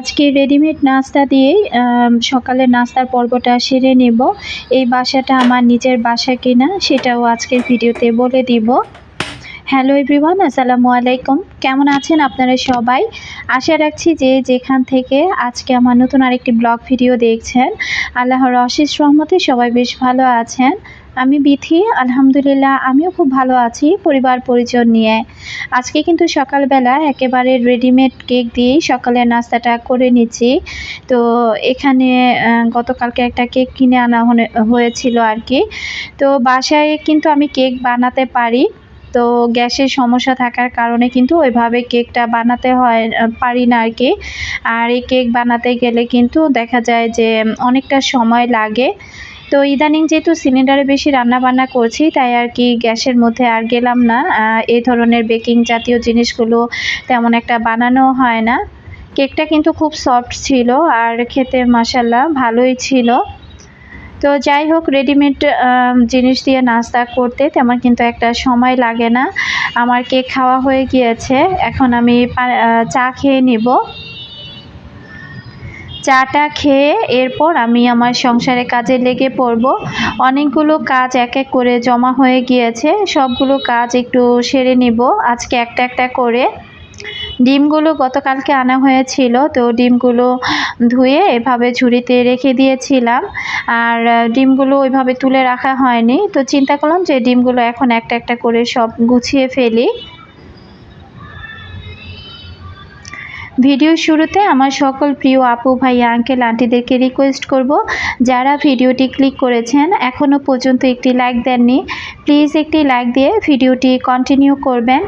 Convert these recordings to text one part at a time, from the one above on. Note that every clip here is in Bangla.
আজকে রেডিমেড নাস্তা দিয়েই সকালের নাস্তার পর্বটা সেরে নেব। এই বাসাটা আমার নিজের বাসা কিনা সেটাও আজকের ভিডিওতে বলে দিব। হ্যালো এভরিওয়ান আসসালামু আলাইকুম। কেমন আছেন আপনারা সবাই? আশা রাখছি যে যেখান থেকে আজকে আমার নতুন আরেকটি ব্লগ ভিডিও দেখছেন, আল্লাহর অশেষ রহমতে সবাই বেশ ভালো আছেন। আমি বিথি, আলহামদুলিল্লাহ, আমিও খুব ভালো আছি, পরিবার পরিজন নিয়ে। আজকে কিন্তু সকালবেলা একেবারে রেডিমেড কেক দিয়েই সকালের নাস্তাটা করে নিচ্ছি। তো এখানে গতকালকে একটা কেক কিনে আনা হয়েছিল আর কি তো বাসায় কিন্তু আমি কেক বানাতে পারি। তো গ্যাসের সমস্যা থাকার কারণে কিন্তু ওইভাবে কেকটা বানাতে হয়, পারি না আর কি আর এই কেক বানাতে গেলে কিন্তু দেখা যায় যে, অনেকটা সময় লাগে। তো ইদানিং যেহেতু সিলিন্ডারে বেশি রান্না বান্না করছি, তাই আর কি গ্যাসের মধ্যে আর গেলাম না। এই ধরনের বেকিং জাতীয় জিনিসগুলো তেমন একটা বানানো হয় না। কেকটা কিন্তু খুব সফট ছিল আর খেতে মাসাল্লাহ ভালোই ছিল। তো যাই হোক রেডিমেড জিনিস দিয়ে নাস্তা করতে তেমন কিন্তু একটা সময় লাগে না। আমার কেক খাওয়া হয়ে গিয়েছে, এখন আমি চা খেয়ে নিব। চাটা খেয়ে এরপর আমি আমার সংসারে কাজে লেগে পড়ব। অনেকগুলো কাজ এক এক করে জমা হয়ে গিয়েছে। সবগুলো কাজ একটু সেরে নিব। আজকে একটা একটা করে। ডিমগুলো গতকালকে আনা হয়েছিল, তো ডিমগুলো ধুয়ে এভাবে ঝুড়িতে রেখে দিয়েছিলাম। আর ডিমগুলো ওইভাবে তুলে রাখা হয়নি। তো চিন্তা করলাম যে ডিমগুলো এখন একটা একটা করে সব গুছিয়ে ফেলি। ভিডিও শুরুতে আমার সকল প্রিয় আপু ভাইয়া আঙ্কেল আন্টিদেরকে রিকোয়েস্ট করব, যারা ভিডিওটি ক্লিক করেছেন এখনও পর্যন্ত একটি লাইক দেননি প্লিজ একটি লাইক দিয়ে ভিডিওটি কন্টিনিউ করবেন।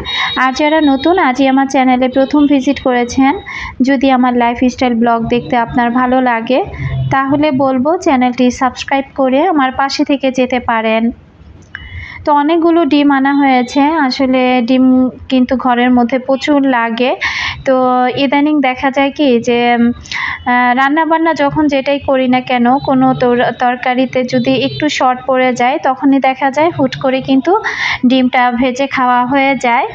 আর যারা নতুন, আজই আমার চ্যানেলে প্রথম ভিজিট করেছেন, যদি আমার লাইফস্টাইল ব্লগ দেখতে আপনার ভালো লাগে, তাহলে বলব চ্যানেলটি সাবস্ক্রাইব করে আমার পাশে থেকে যেতে পারেন। তো অনেকগুলো ডিম আনা হয়েছে। আসলে ডিম কিন্তু ঘরের মধ্যে প্রচুর লাগে। তো ইদানিং দেখা যায় কি যে রান্না বান্না যখন যেটাই করি না কেন, কোনো তর- তরকারিতে যদি একটু শর্ট পড়ে যায়, তখনই দেখা যায় হুট করে কিন্তু ডিমটা ভেজে খাওয়া হয়ে যায়।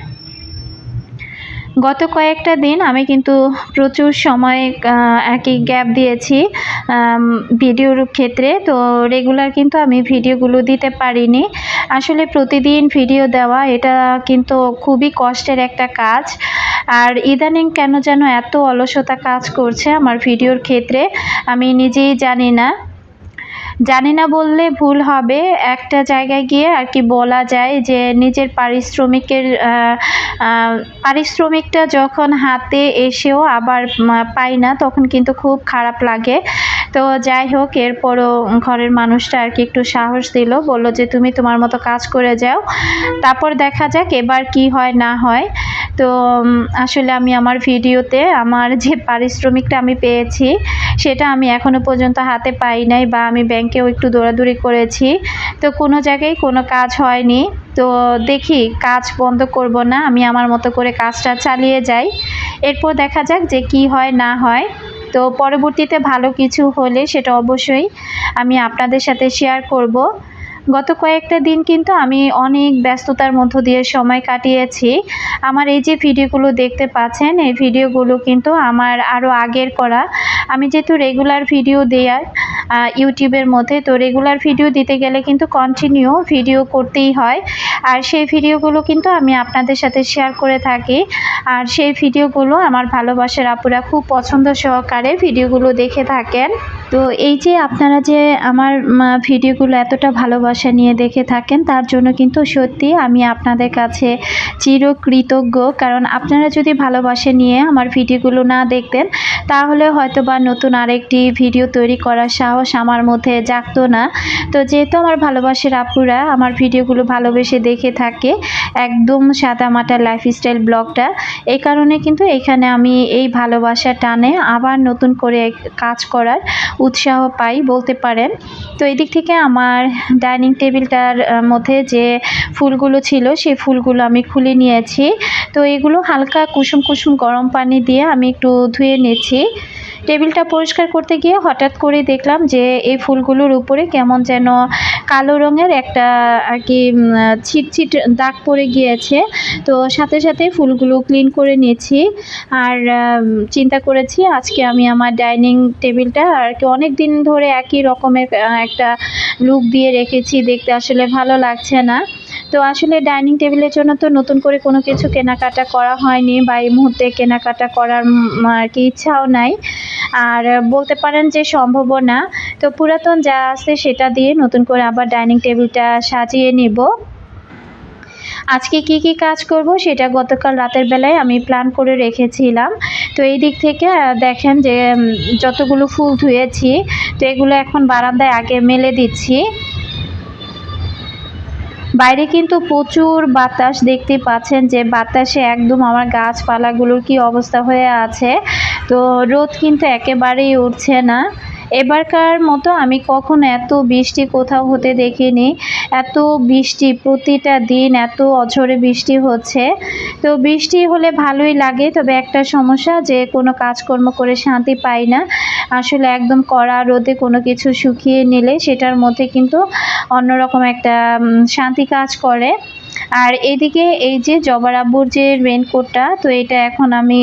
গত কয়েকটা দিন আমি কিন্তু প্রচুর সময় একই গ্যাপ দিয়েছি ভিডিওর ক্ষেত্রে। তো রেগুলার কিন্তু আমি ভিডিওগুলো দিতে পারিনি। আসলে প্রতিদিন ভিডিও দেওয়া, এটা কিন্তু খুবই কষ্টের একটা কাজ। আর ইদানিং কেন যেন এত অলসতা কাজ করছে আমার ভিডিওর ক্ষেত্রে, আমি নিজেই জানি না। জানি না বললে ভুল হবে। একটা জায়গায় গিয়ে আর কি বলা যায় যে, নিজের পারিশ্রমিকের পারিশ্রমিকটা যখন হাতে এসেও আবার পাই না, তখন কিন্তু খুব খারাপ লাগে। তো যাই হোক, এরপরও ঘরের মানুষটা আর কি একটু সাহস দিল, বলল যে, তুমি তোমার মতো কাজ করে যাও। তারপর দেখা যাক এবার কি হয়, না হয়। তো আসলে আমি আমার ভিডিওতে আমার যে পারিশ্রমিকটা আমি পেয়েছি, সেটা আমি এখনও পর্যন্ত হাতে পাই নাই বা আমি ব্যাংকেও একটু দৌড়াদৌড়ি করেছি। তো কোনো জায়গায় কোনো কাজ হয়নি। তো দেখি কাজ বন্ধ করব না আমি আমার মতো করে কাজটা চালিয়ে যাই। এরপর দেখা যাক যে কি হয় না হয়। তো পরবর্তীতে ভালো কিছু হলে সেটা অবশ্যই আমি আপনাদের সাথে শেয়ার করব। গত কয়েকটা দিন কিন্তু আমি অনেক ব্যস্ততার মধ্য দিয়ে সময় কাটিয়েছি। আমার এই যে ভিডিওগুলো দেখতে পাচ্ছেন এই ভিডিওগুলো কিন্তু আমার আরও আগের করা। আমি যেহেতু রেগুলার ভিডিও আহ, ইউটিউবের মধ্যে। তো রেগুলার ভিডিও দিতে গেলে কিন্তু কন্টিনিউ ভিডিও করতেই হয়। আর সেই ভিডিওগুলো কিন্তু আমি আপনাদের সাথে শেয়ার করে থাকি। আর সেই ভিডিওগুলো আমার ভালোবাসার আপুরা খুব পছন্দ সহকারে ভিডিওগুলো দেখে থাকেন। তো এই যে আপনারা যে আমার ভিডিওগুলো এতটা ভালোবাসা নিয়ে দেখে থাকেন, তার জন্য কিন্তু সত্যি আমি আপনাদের কাছে চিরকৃতজ্ঞ। কারণ আপনারা যদি ভালোবাসা নিয়ে আমার ভিডিওগুলো না দেখতেন, তাহলে হয়তো বা নতুন আরেকটি ভিডিও তৈরি করার সাহস আমার মধ্যে জাগতো না। তো যেহেতু আমার ভালোবাসার আপুরা, আমার ভিডিওগুলো ভালোবেসে দেখে থাকে, একদম সাদামাটা লাইফস্টাইল ব্লগটা এই কারণে কিন্তু এখানে আমি এই ভালোবাসা টানে আবার নতুন করে কাজ করার উৎসাহ পাই বলতে পারেন। তো এদিক থেকে আমার ডাইনিং টেবিলটার মধ্যে যে ফুলগুলো ছিল, সেই ফুলগুলো আমি খুলে নিয়েছি। তো এগুলো হালকা কুসুম কুসুম গরম পানি দিয়ে আমি একটু ধুয়ে নিয়েছি। টেবিলটা পরিষ্কার করতে গিয়ে হঠাৎ করে দেখলাম যে এই ফুলগুলোর উপরে কেমন যেন কালো রঙের একটা আর কি ছিটছিট দাগ পড়ে গিয়েছে। তো সাথে সাথে ফুলগুলো ক্লিন করে নিয়েছি আর চিন্তা করেছি আজকে আমি আমার ডাইনিং টেবিলটা আর কি অনেক দিন ধরে একই রকমের একটা লুক দিয়ে রেখেছি। দেখতে আসলে ভালো লাগছে না। তো আসলে ডাইনিং টেবিলের জন্য তো নতুন করে কোনো কিছু কেনাকাটা করা হয়নি বা এই মুহূর্তে কেনাকাটা করার আর কি ইচ্ছাও নাই। আর বলতে পারেন যে সম্ভবও না। তো পুরাতন যা আছে সেটা দিয়ে নতুন করে আবার ডাইনিং টেবিলটা সাজিয়ে নিব। আজকে কি কি কাজ করব সেটা গতকাল রাতের বেলায় আমি প্ল্যান করে রেখেছিলাম। তো এই দিক থেকে দেখেন যে যতগুলো ফুল ধুয়েছি, তো এগুলো এখন বারান্দায় আগে মেলে দিচ্ছি। বাইরে কিন্তু প্রচুর বাতাস দেখতে পাচ্ছেন যে বাতাসে একদম আমার গাছপালাগুলোর কি অবস্থা হয়ে আছে। তো রোদ কিন্তু একেবারেই উঠছে না। এবারকার মতো আমি কখনো এত বৃষ্টি কোথাও হতে দেখিনি, এত বৃষ্টি প্রতিটা দিন, এত অঝরে বৃষ্টি হচ্ছে। তো বৃষ্টি হলে ভালোই লাগে, তবে একটা সমস্যা যে কোনো কাজকর্ম করে শান্তি পাই না। আসলে একদম কড়া রোদে কোনো কিছু শুকিয়ে নিলে সেটার মধ্যে কিন্তু অন্যরকম একটা শান্তি কাজ করে। আর এদিকে এই যে জবার আব্বুর যে রেনকোটটা তো এটা এখন আমি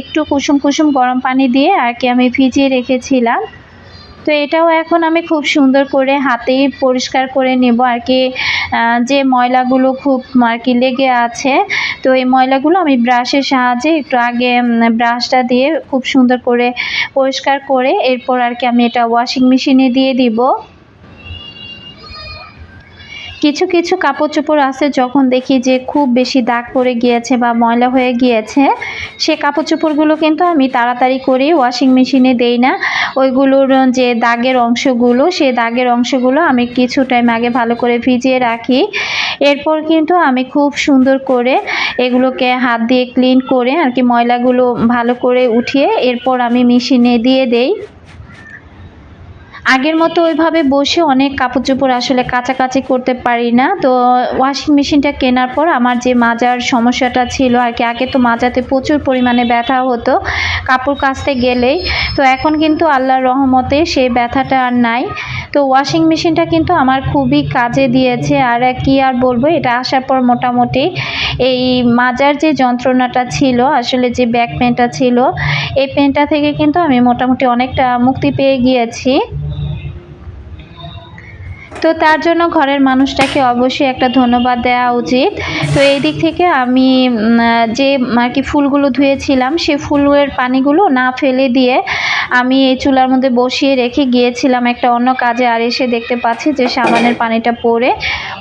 একটু কুসুম কুসুম গরম পানি দিয়ে আর কি আমি ভিজিয়ে রেখেছিলাম। তো এটাও এখন আমি খুব সুন্দর করে হাতেই পরিষ্কার করে নেব আর কি যে ময়লাগুলো খুব আর কি লেগে আছে। তো এই ময়লাগুলো আমি ব্রাশের সাহায্যে একটু আগে ব্রাশটা দিয়ে খুব সুন্দর করে পরিষ্কার করে এরপর আর কি আমি এটা ওয়াশিং মেশিনে দিয়ে দিব। কিছু কিছু কাপড় চোপড় আছে যখন দেখি যে খুব বেশি দাগ পড়ে গিয়েছে বা ময়লা হয়ে গিয়েছে, সে কাপড় চোপড়গুলো কিন্তু আমি তাড়াতাড়ি করে ওয়াশিং মেশিনে দেই না। ওইগুলোর যে দাগের অংশগুলো সেই দাগের অংশগুলো আমি কিছু টাইম আগে ভালো করে ভিজিয়ে রাখি। এরপর কিন্তু আমি খুব সুন্দর করে এগুলোকে হাত দিয়ে ক্লিন করে আর কি ময়লাগুলো ভালো করে উঠিয়ে এরপর আমি মেশিনে দিয়ে দেই। আগের মতো ওইভাবে বসে অনেক কাপড় চোপড় আসলে কাছাকাছি করতে পারি না। তো ওয়াশিং মেশিনটা কেনার পর আমার যে মাজার সমস্যাটা ছিল আর কি, আগে তো মাজাতে প্রচুর পরিমাণে ব্যথা হতো কাপড় কাচতে গেলেই। তো এখন কিন্তু আল্লাহর রহমতে সেই ব্যথাটা আর নাই। তো ওয়াশিং মেশিনটা কিন্তু আমার খুবই কাজে দিয়েছে। আর কি আর বলব, এটা আসার পর মোটামুটি এই মাজার যে যন্ত্রণাটা ছিল, আসলে যে ব্যাক পেনটা ছিল, এই পেনটা থেকে কিন্তু আমি মোটামুটি অনেকটা মুক্তি পেয়ে গিয়েছি। তো তার জন্য ঘরের মানুষটাকে অবশ্যই একটা ধন্যবাদ দেওয়া উচিত। তো এই দিক থেকে আমি যে আর কি ফুলগুলো ধুয়েছিলাম, সে ফুলের পানিগুলো না ফেলে দিয়ে আমি এই চুলার মধ্যে বসিয়ে রেখে গিয়েছিলাম একটা অন্য কাজে। আর এসে দেখতে পাচ্ছি যে সাবানের পানিটা পড়ে,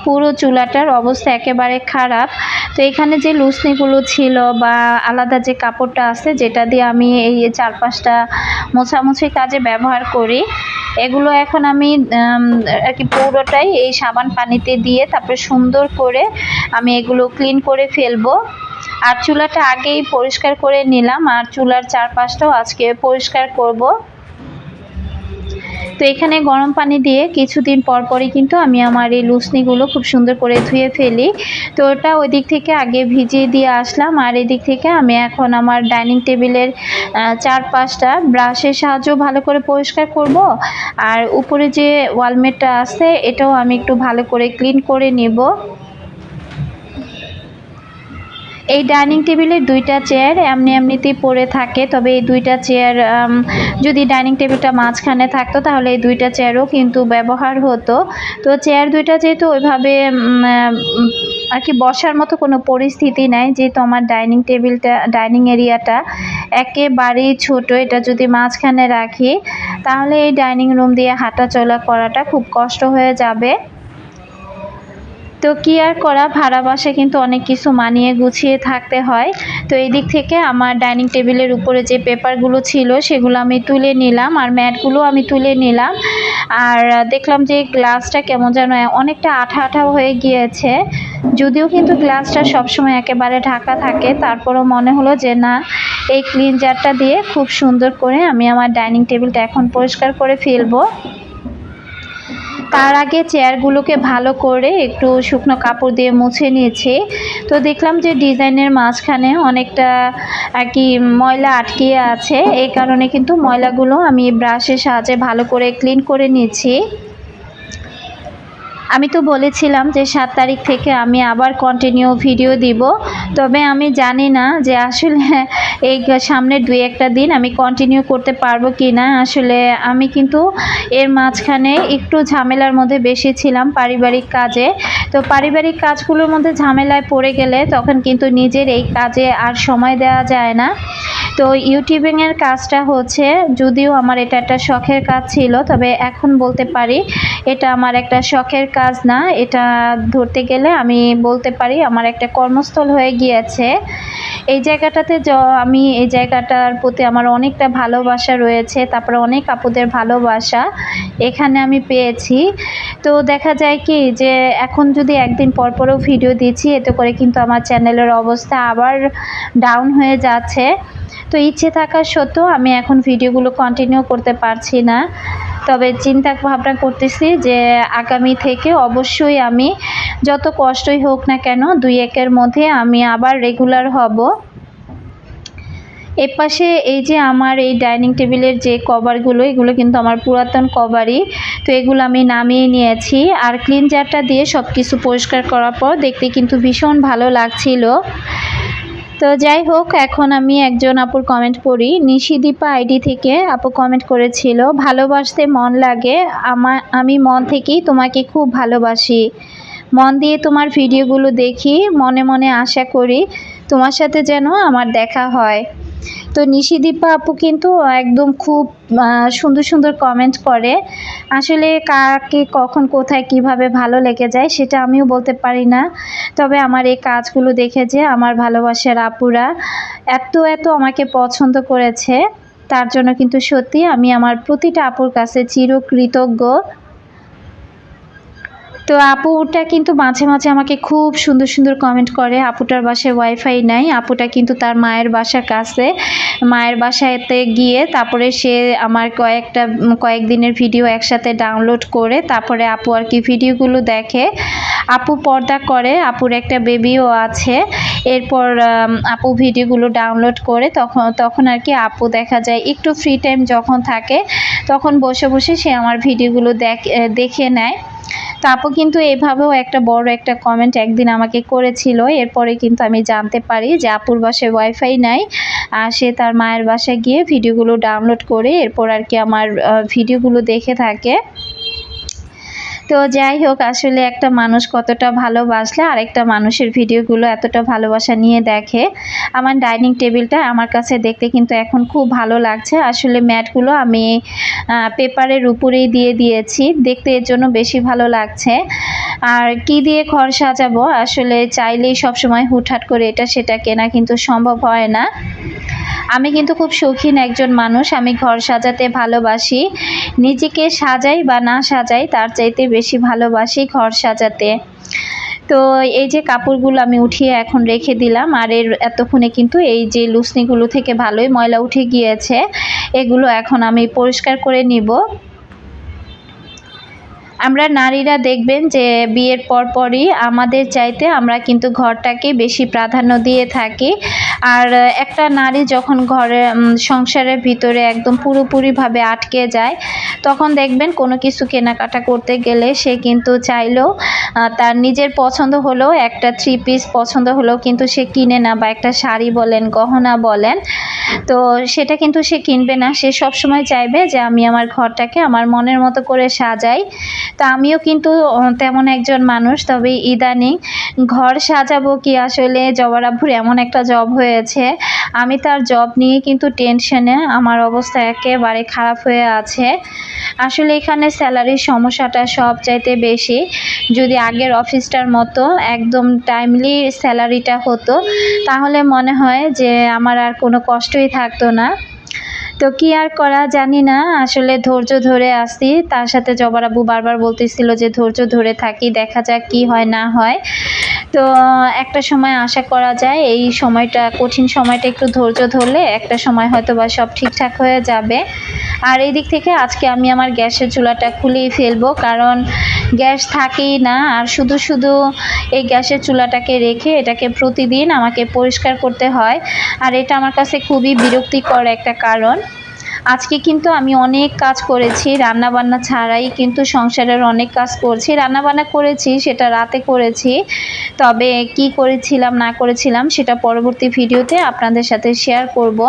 পুরো চুলাটার অবস্থা একেবারে খারাপ। তো এখানে যে লুসনিগুলো ছিল বা আলাদা যে কাপড়টা আছে, যেটা দিয়ে আমি এই চারপাশটা মোছামুছি কাজে ব্যবহার করি, এগুলো এখন আমি আর কি পুরোটাই এই সাবান পানিতে দিয়ে তারপরে সুন্দর করে আমি এগুলো ক্লিন করে ফেলব। আর চুলাটা আগেই পরিষ্কার করে নিলাম। আর চুলার চারপাশটাও আজকে পরিষ্কার করব। তো এখানে গরম পানি দিয়ে কিছুদিন পর পরই কিন্তু আমি আমার এই লুসনিগুলো খুব সুন্দর করে ধুয়ে ফেলি। তো ওটা ওই দিক থেকে আগে ভিজিয়ে দিয়ে আসলাম আর এদিক থেকে আমি এখন আমার ডাইনিং টেবিলের চারপাশটা ব্রাশের সাহায্যেও ভালো করে পরিষ্কার করব। আর উপরে যে ওয়ালমেটটা আছে এটাও আমি একটু ভালো করে ক্লিন করে নেব। এই ডাইনিং টেবিলের দুইটা চেয়ার এমনি এমনিতেই পড়ে থাকে, তবে এই দুইটা চেয়ার যদি ডাইনিং টেবিলটা মাঝখানে থাকতো তাহলে এই দুইটা চেয়ারও কিন্তু ব্যবহার হতো। তো চেয়ার দুইটা যেহেতু ওইভাবে আর কি বসার মতো কোনো পরিস্থিতি নাই, যেহেতু আমার ডাইনিং টেবিলটা, ডাইনিং এরিয়াটা একেবারেই ছোট, এটা যদি মাঝখানে রাখি, তাহলে এই ডাইনিং রুম দিয়ে হাঁটা চলা করাটা খুব কষ্ট হয়ে যাবে। তো কি আর করা, ভাড়া বাসে কিন্তু অনেক কিছু মানিয়ে গুছিয়ে থাকতে হয়। তো এই দিক থেকে আমার ডাইনিং টেবিলের উপরে যে পেপারগুলো ছিল, সেগুলো আমি তুলে নিলাম আর ম্যাটগুলো আমি তুলে নিলাম। আর দেখলাম যে গ্লাসটা কেমন যেন অনেকটা আঠা আঠা হয়ে গিয়েছে। যদিও কিন্তু গ্লাসটা সবসময় একেবারে ঢাকা থাকে, তারপরও মনে হলো যে না, এই ক্লিনজারটা দিয়ে খুব সুন্দর করে আমি আমার ডাইনিং টেবিলটা এখন পরিষ্কার করে ফেলব। তার আগে চেয়ারগুলোকে ভালো করে একটু শুকনো কাপড় দিয়ে মুছে নিয়েছি। তো দেখলাম যে ডিজাইনের মাঝখানে অনেকটা আর কি ময়লা আটকিয়ে আছে। এই কারণে কিন্তু ময়লাগুলো আমি ব্রাশের সাহায্যে ভালো করে ক্লিন করে নিয়েছি। আমি তো বলেছিলাম যে সাত তারিখ থেকে আমি আবার কন্টিনিউ ভিডিও দিব। তবে আমি জানি না যে আসলে এই সামনের দুই একটা দিন আমি কন্টিনিউ করতে পারব কি না আসলে আমি কিন্তু এর মাঝখানে একটু ঝামেলার মধ্যে বেশি ছিলাম পারিবারিক কাজে। তো পারিবারিক কাজগুলোর মধ্যে ঝামেলায় পড়ে গেলে তখন কিন্তু নিজের এই কাজে আর সময় দেওয়া যায় না। তো ইউটিউবিংয়ের কাজটা হচ্ছে, যদিও আমার এটা একটা শখের কাজ ছিল, তবে এখন বলতে পারি এটা আমার একটা শখের কাজ না, এটা ধরতে গেলে আমি বলতে পারি আমার একটা কর্মস্থল হয়ে গিয়েছে। এই জায়গাটাতে আমি এই জায়গাটার প্রতি আমার অনেকটা ভালোবাসা রয়েছে, তারপরে অনেক আপুদের ভালোবাসা এখানে আমি পেয়েছি। তো দেখা যায় কি যে, এখন যদি একদিন পর পরও ভিডিও দিচ্ছি, এতে করে কিন্তু আমার চ্যানেলের অবস্থা আবার ডাউন হয়ে যাচ্ছে। তো ইচ্ছে থাকা সত্ত্বেও আমি এখন ভিডিওগুলো কন্টিনিউ করতে পারছি না। তবে চিন্তা ভাবনা করতেছি যে আগামী থেকে অবশ্যই আমি যত কষ্টই হোক না কেন দুই একের মধ্যে আমি আবার রেগুলার হব। এর পাশে এই যে আমার এই ডাইনিং টেবিলের যে কভারগুলো, এগুলো কিন্তু আমার পুরাতন কভারই। তো এগুলো আমি নামিয়ে নিয়েছি আর ক্লিনজারটা দিয়ে সব কিছু পরিষ্কার করার পর দেখতে কিন্তু ভীষণ ভালো লাগছিল। তো যাই হোক, এখন আমি একজন আপুর কমেন্ট পড়ি। নিশিদীপা আইডি থেকে আপু কমেন্ট করেছিল, ভালোবাসতে মন লাগে আমার আমি মন থেকেই তোমাকে খুব ভালোবাসি। মন দিয়ে তোমার ভিডিওগুলো দেখি, মনে মনে আশা করি তোমার সাথে যেন আমার দেখা হয়। তো নিশিদীপা আপু কিন্তু একদম খুব সুন্দর সুন্দর কমেন্ট করে। আসলে কাকে, কখন, কোথায়, কীভাবে ভালো লেগে যায় সেটা আমিও বলতে পারি না। তবে আমার এই কাজগুলো দেখে যে আমার ভালোবাসার আপুরা এত এত আমাকে পছন্দ করেছে। তার জন্য কিন্তু সত্যি আমি আমার প্রতিটা আপুর কাছে চিরকৃতজ্ঞ। তো আপুটা কিন্তু মাঝে মাঝে আমাকে খুব সুন্দর সুন্দর কমেন্ট করে, আপুটার বাসায় ওয়াইফাই নাই, আপুটা কিন্তু তার মায়ের বাসার কাছে। মায়ের বাসাতে গিয়ে তারপরে সে আমার কয়েকটা কয়েকদিনের ভিডিও একসাথে ডাউনলোড করে, তারপরে আপু আর কি ভিডিওগুলো দেখে। আপু পর্দা করে, আপুর একটা বেবিও আছে। এরপর আপু ভিডিওগুলো ডাউনলোড করে, তখন তখন আর কি আপু দেখা যায় একটু ফ্রি টাইম যখন থাকে, তখন বসে বসে সে আমার ভিডিওগুলো দেখ, দেখে নেয়। তো আপু কিন্তু এভাবেও একটা বড় একটা কমেন্ট একদিন আমাকে করেছিল। এরপরে কিন্তু আমি জানতে পারি যে আপুর বাসায় ওয়াইফাই নাই, আর সে তার মায়ের বাসায় গিয়ে ভিডিওগুলো ডাউনলোড করে এরপর আর কি আমার ভিডিওগুলো দেখে থাকে। তো যাই হোক, আসলে একটা মানুষ কতটা ভালোবাসলে আরেকটা মানুষের ভিডিওগুলো এতটা ভালোবাসা নিয়ে দেখে। আমার ডাইনিং টেবিলটা আমার কাছে দেখতে কিন্তু এখন খুব ভালো লাগছে। আসলে ম্যাটগুলো আমি পেপারের উপরেই দিয়ে দিয়েছি। দেখতে এর জন্য বেশি ভালো লাগছে। আর কি দিয়ে ঘর সাজাবো? আসলে চাইলেই সবসময় হুটহাট করে এটা সেটা কেনা কিন্তু সম্ভব হয় না। আমি কিন্তু খুব শৌখিন একজন মানুষ। আমি ঘর সাজাতে ভালোবাসি। নিজেকে সাজাই বা না সাজাই তার চাইতে বেশি ভালোবাসি ঘর সাজাতে। তো এই যে কাপড়গুলো আমি উঠিয়ে এখন রেখে দিলাম, আর এর এতক্ষণে কিন্তু এই যে লুসনিগুলো থেকে ভালোই ময়লা উঠে গিয়েছে, এগুলো এখন আমি পরিষ্কার করে নিব। আমরা নারীরা দেখবেন যে বিয়ের পরপরই আমাদের চাইতে আমরা কিন্তু ঘরটাকে বেশি প্রাধান্য দিয়ে থাকি। আর একটা নারী যখন ঘরে সংসারের ভিতরে একদম পুরোপুরিভাবে আটকে যায়, তখন দেখবেন কোনো কিছু কেনাকাটা করতে গেলে সে কিন্তু চাইলেও তার নিজের পছন্দ হলেও একটা থ্রি পিস পছন্দ হলেও কিন্তু সে কিনে না বা একটা শাড়ি বলেন, গহনা বলেন। তো সেটা কিন্তু সে কিনবে না। সে সব সময় চাইবে যে আমি আমার ঘরটাকে আমার মনের মতো করে সাজাই। তো আমিও কিন্তু তেমন একজন মানুষ, তবে ইদানিং ঘর সাজাবো কি আসলে জবরাব্বুর এমন একটা জব হয়েছে। আমি তার জব নিয়ে কিন্তু টেনশনে আমার অবস্থা একেবারে খারাপ হয়ে আছে। আসলে এখানে স্যালারির সমস্যাটা সব চাইতে বেশি। যদি আগের অফিসটার মতো একদম টাইমলি স্যালারিটা হতো, তাহলে মনে হয় যে আমার আর কোনো কষ্টই থাকতো না। তো কি আর করা জানি না। আসলে ধৈর্য ধরে আসি। তার সাথে জবার আব্বু বারবার বলতেছিল যে ধৈর্য ধরে থাকি, দেখা যাক কি হয়, না হয়। তো, একটা সময় আশা করা যায় এই সময়টা, কঠিন সময়টা একটু ধৈর্য ধরলে একটা সময় হয়তো বা সব ঠিকঠাক হয়ে যাবে। আর এই দিক থেকে আজকে আমি আমার গ্যাসের চুলাটা খুলেই ফেলব, কারণ গ্যাস থাকেই না। আর শুধু শুধু এই গ্যাসের চুলাটাকে রেখে এটাকে প্রতিদিন আমাকে পরিষ্কার করতে হয়। আর এটা আমার কাছে খুবই বিরক্তিকর একটা কারণ। আজকে কিন্তু আমি অনেক কাজ করেছি রান্না বান্না ছাড়াই কিন্তু সংসারের অনেক কাজ করছি। রান্না বান্না করেছি, সেটা রাতে করেছি, তবে কি করেছিলাম, না করেছিলাম সেটা পরবর্তী ভিডিওতে আপনাদের সাথে শেয়ার করব।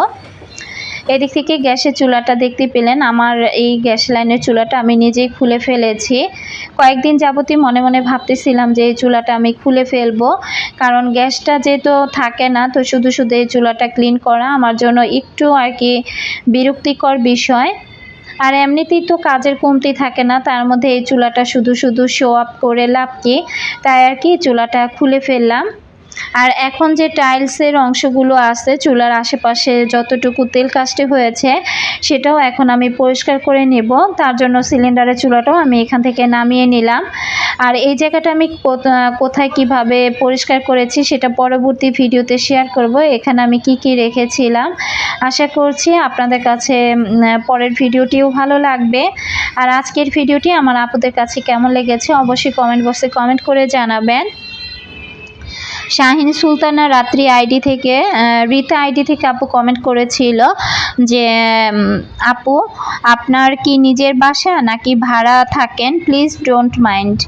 এদিক থেকে গ্যাসের চুলাটা দেখতে পেলেন। আমার এই গ্যাস লাইনের চুলাটা আমি নিজেই খুলে ফেলেছি। কয়েকদিন যাবতই মনে মনে ভাবতেছিলাম যে এই চুলাটা আমি খুলে ফেলব। কারণ গ্যাসটা যেহেতু থাকে না, তো শুধু শুধু এই চুলাটা ক্লিন করা আমার জন্য একটু আর কি বিরক্তিকর বিষয়। আর এমনিতেই তো কাজের কমতি থাকে না, তার মধ্যে এই চুলাটা শুধু শুধু শো আপ করে লাভ কি? তাই আর কি চুলাটা খুলে ফেললাম। আর এখন যে টাইলসের অংশগুলো আছে, চুলার আশেপাশে যতটুকু তেল কাস্টে হয়েছে, সেটাও এখন আমি পরিষ্কার করে নেব। তার জন্য সিলিন্ডারের চুলাটাও আমি এখান থেকে নামিয়ে নিলাম। আর এই জায়গাটা আমি কোথায় কীভাবে পরিষ্কার করেছি, সেটা পরবর্তী ভিডিওতে শেয়ার করব। এখানে আমি কি কি রেখেছিলাম। আশা করছি আপনাদের কাছে পরের ভিডিওটিও ভালো লাগবে। আর আজকের ভিডিওটি আমার আপুদের কাছে কেমন লেগেছে, অবশ্যই কমেন্ট বক্সে কমেন্ট করে জানাবেন। শাহিন সুলতানা রাত্রি আইডি থেকে রীতা আইডি থেকে আপু কমেন্ট করেছিল যে আপু, আপনার কি নিজের বাসা নাকি ভাড়া থাকেন? প্লিজ ডোন্ট মাইন্ড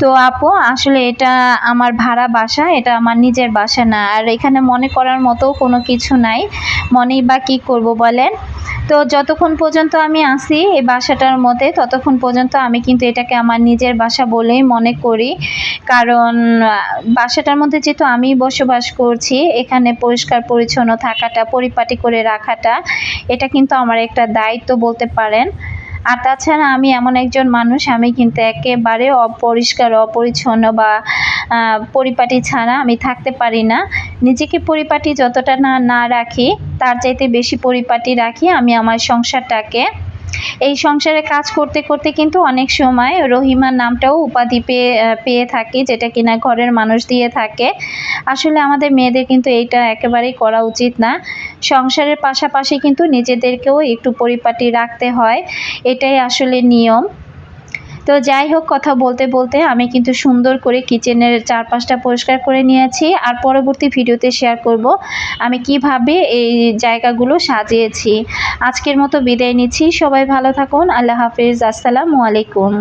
তো আপু, আসলে এটা আমার ভাড়া বাসা, এটা আমার নিজের বাসা না। আর এখানে মনে করার মতো কোনো কিছু নাই। মনেই বা কী করব বলেন? তো যতক্ষণ পর্যন্ত আমি আসি এই বাসাটার মধ্যে, ততক্ষণ পর্যন্ত আমি কিন্তু এটাকে আমার নিজের বাসা বলেই মনে করি। কারণ বাসাটার মধ্যে যেহেতু আমি বসবাস করছি, এখানে পরিষ্কার পরিচ্ছন্ন থাকাটা, পরিপাটি করে রাখাটা, এটা কিন্তু আমার একটা দায়িত্ব বলতে পারেন। আর তাছাড়া আমি এমন একজন মানুষ, আমি কিন্তু একেবারে অপরিষ্কার, অপরিচ্ছন্ন বা পরিপাটি ছাড়া আমি থাকতে পারি না। নিজেকে পরিপাটি যতটা না না রাখি, তার চাইতে বেশি পরিপাটি রাখি আমি আমার সংসারটাকে। এই সংসারে কাজ করতে করতে কিন্তু অনেক সময় রহিমার নামটাও উপাধি পেয়ে পেয়ে থাকি, যেটা কিনা ঘরের মানুষ দিয়ে থাকে। আসলে আমাদের মেয়েদের কিন্তু এইটা একেবারেই করা উচিত না। সংসারের পাশাপাশি কিন্তু নিজেদেরকেও একটু পরিপাটি রাখতে হয়। এটাই আসলে নিয়ম। তো যাই হোক, কথা বলতে বলতে আমি কিন্তু সুন্দর করে কিচেনের চারপাশটা পরিষ্কার করে নিয়েছি আর পরবর্তী ভিডিওতে শেয়ার করব আমি কীভাবে এই জায়গাগুলো সাজিয়েছি। আজকের মতো বিদায় নিচ্ছি। সবাই ভালো থাকুন। আল্লাহ হাফিজ। আসসালামু আলাইকুম।